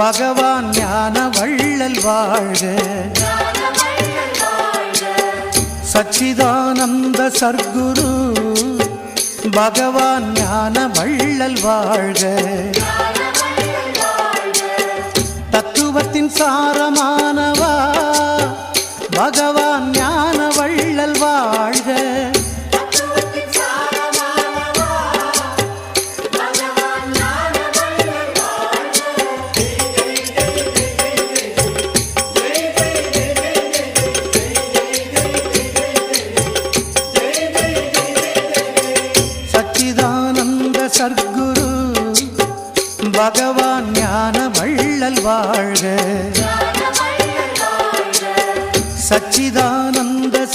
பகவான் ஞான வள்ளல் வாழ்க. சச்சிதானந்த சர்க்குரு. பகவான் ஞான வள்ளல் வாழ்க. தத்துவத்தின் சாரமானவா.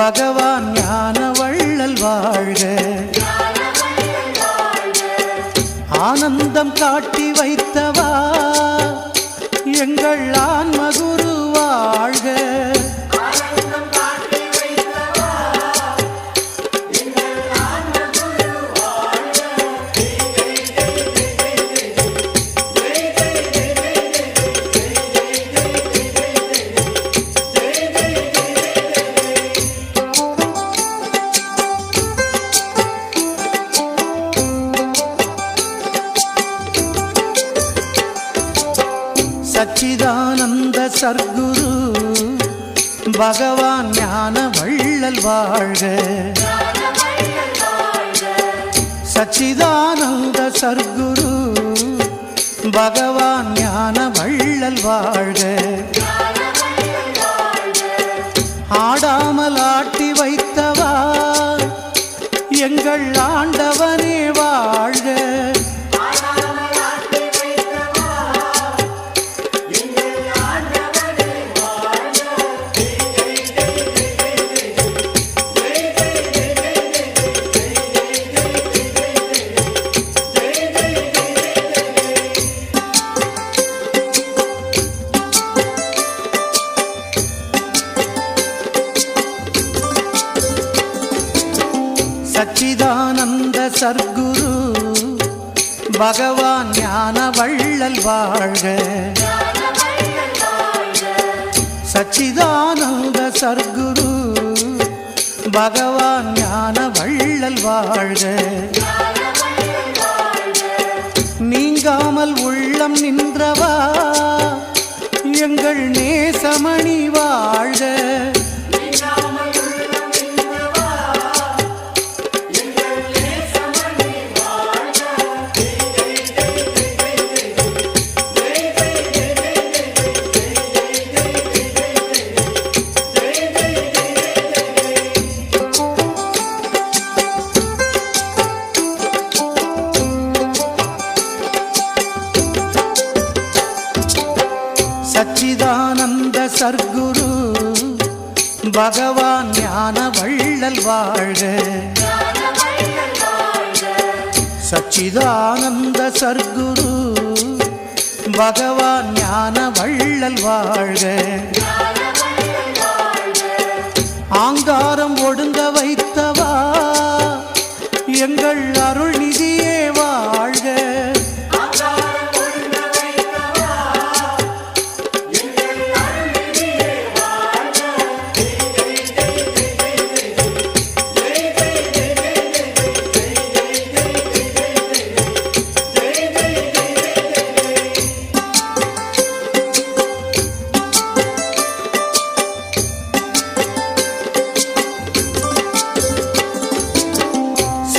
பகவான் ஞான வள்ளல் வாழ்க. ஆனந்தம் காட்டி சர்க்குரு. பகவான் ஞான வள்ளல் வாழ்க. சச்சிதானந்த சர்க்குரு. பகவான் ஞான வள்ளல் வாழ்க. ஆடாமல் ஆட்டி வைத்தவா. எங்கள் ஆண்டவனே வாழ்க. பகவான் ஞான வள்ளல் வாழ்க. சச்சிதானந்த சர்க்குரு. பகவான் ஞான வள்ளல் வாழ்க. நீங்காமல் உள்ளம் நின்றவா. எங்கள் நேசமணி வாழ்க. பகவான் ஞான வள்ளல் வாழ்க. சச்சிதானந்த சர்க்குரு. பகவான் ஞான வள்ளல் வாழ்க. ஆங்காரம் ஒடுங்க வைத்தவா. எங்கள் அருள்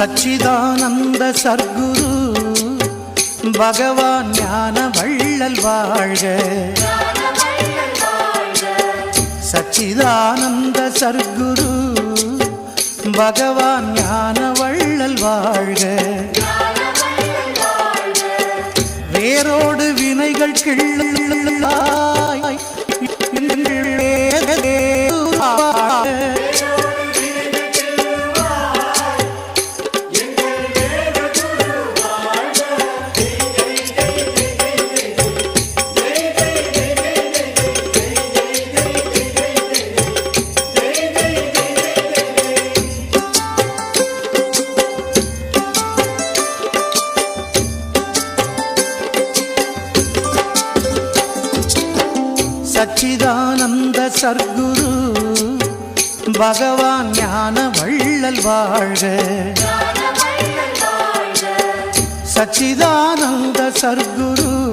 சச்சிதானந்த சர்க்குரு பகவான் ஞான வள்ளல் வாழ்க. சச்சிதானந்த சர்க்குரு பகவான் ஞான வள்ளல் வாழ்க. வேரோடு வினைகள் கிள்ளா பகவான் ஞான வள்ளல் வாழ்க. சச்சிதானந்த சர்க்குரு.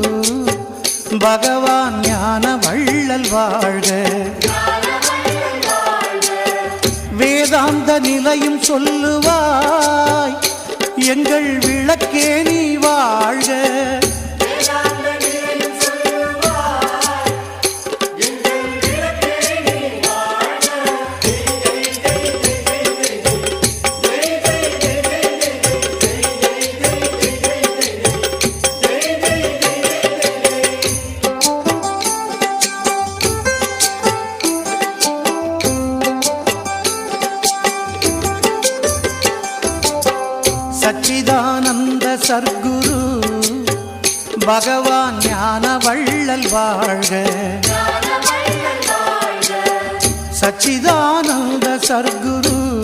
பகவான் ஞான வள்ளல் வாழ்க. வேதாந்த நிலையும் சொல்லுவாய். எங்கள் விளக்கேனி பகவான் ஞான வள்ளல் வாழ்க. சச்சிதானந்த சர்க்குரு.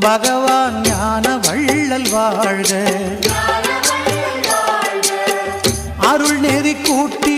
பகவான் ஞான வள்ளல் வாழ்க. அருள் நெறி கூட்டி